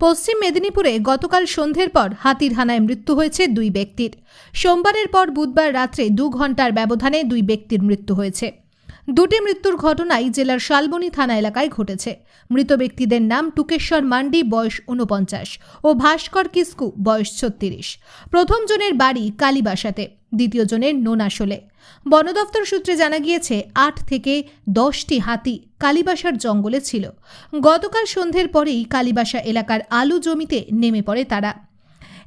পশ্চিম মেদিনীপুরে গতকাল সন্ধ্যের পর হাতির হানায় মৃত্যু হয়েছে দুই ব্যক্তির। সোমবারের পর বুধবার রাত্রে দু ঘণ্টার ব্যবধানে দুই ব্যক্তির মৃত্যু হয়েছে। দুটি মৃত্যুর ঘটনাই জেলার শালবনী থানা এলাকায় ঘটেছে। মৃত ব্যক্তিদের নাম টুকেশ্বর মান্ডি, বয়স উনপঞ্চাশ ও ভাস্কর কিস্কু, বয়স ছত্রিশ। প্রথম জনের বাড়ি কালীবাসাতে, দ্বিতীয় জনের নোনাশোলে। বন দপ্তর সূত্রে জানা গিয়েছে, আট থেকে দশটি হাতি কালীবাসার জঙ্গলে ছিল। গতকাল সন্ধ্যের পরেই কালীবাসা এলাকার আলু জমিতে নেমে পড়ে তারা।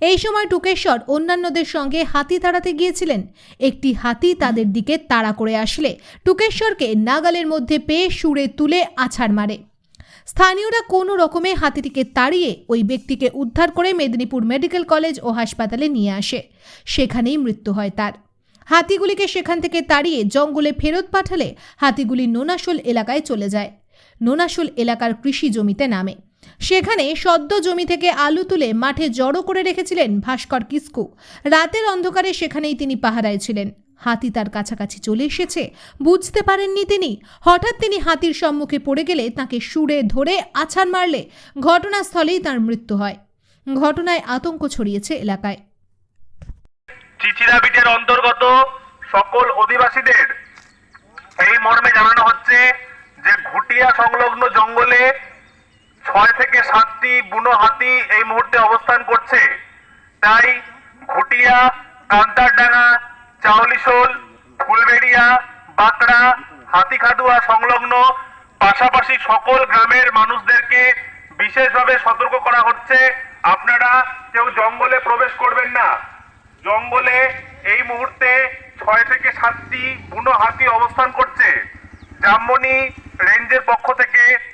এই সময় টুকেশ্বর অন্যান্যদের সঙ্গে হাতি তাড়াতে গিয়েছিলেন। একটি হাতি তাদের দিকে তাড়া করে আসলে। টুকেশ্বরকে নাগালের মধ্যে পেয়ে সুরে তুলে আছাড় মারে। স্থানীয়রা কোনো রকমে হাতিটিকে তাড়িয়ে ওই ব্যক্তিকে উদ্ধার করে মেদিনীপুর মেডিকেল কলেজ ও হাসপাতালে নিয়ে আসে। সেখানেই মৃত্যু হয় তার। হাতিগুলিকে সেখান থেকে তাড়িয়ে জঙ্গলে ফেরত পাঠালে হাতিগুলি নোনাশোল এলাকায় চলে যায়। নোনাশোল এলাকার কৃষি জমিতে নামে। সেখানে সদ্য জমি থেকে আলু তুলে মাঠে জড়ো করে রেখেছিলেন ভাস্কর কিস্কু। রাতের অন্ধকারে সেখানেই তিনি পাহারায় ছিলেন। হাতি তার কাছাকাছি চলে এসেছে, বুঝতে পারেননি তিনি। হঠাৎ তিনি হাতির সম্মুখে পড়ে গেলে তাকে সুরে ধরে আছাড় মারলে ঘটনাস্থলেই তার মৃত্যু হয়। ঘটনায় আতঙ্ক ছড়িয়েছে এলাকায়। চিচিরা বিটের অন্তর্গত সকল অধিবাসীদের এই মর্মে জানানো হচ্ছে যে ঘুটিয়া সংলগ্ন জঙ্গলে ছয় থেকে সাতটি বুনো হাতি এই মুহূর্তে অবস্থান করছে। তাই ঘুটিয়া, কান্তারডাঙ্গা চাউলিশোল ফুলবেড়িয়া, বাঁকড়া, হাতিখাদুয়া সংলগ্ন পাশাপাশি সকল গ্রামের মানুষদেরকে বিশেষভাবে সতর্ক করা হচ্ছে। আপনারা কেউ জঙ্গলে প্রবেশ করবেন না। জঙ্গলে এই মুহূর্তে ছয় থেকে সাতটি বুনো হাতি অবস্থান করছে। জামমনি রেঞ্জের পক্ষ থেকে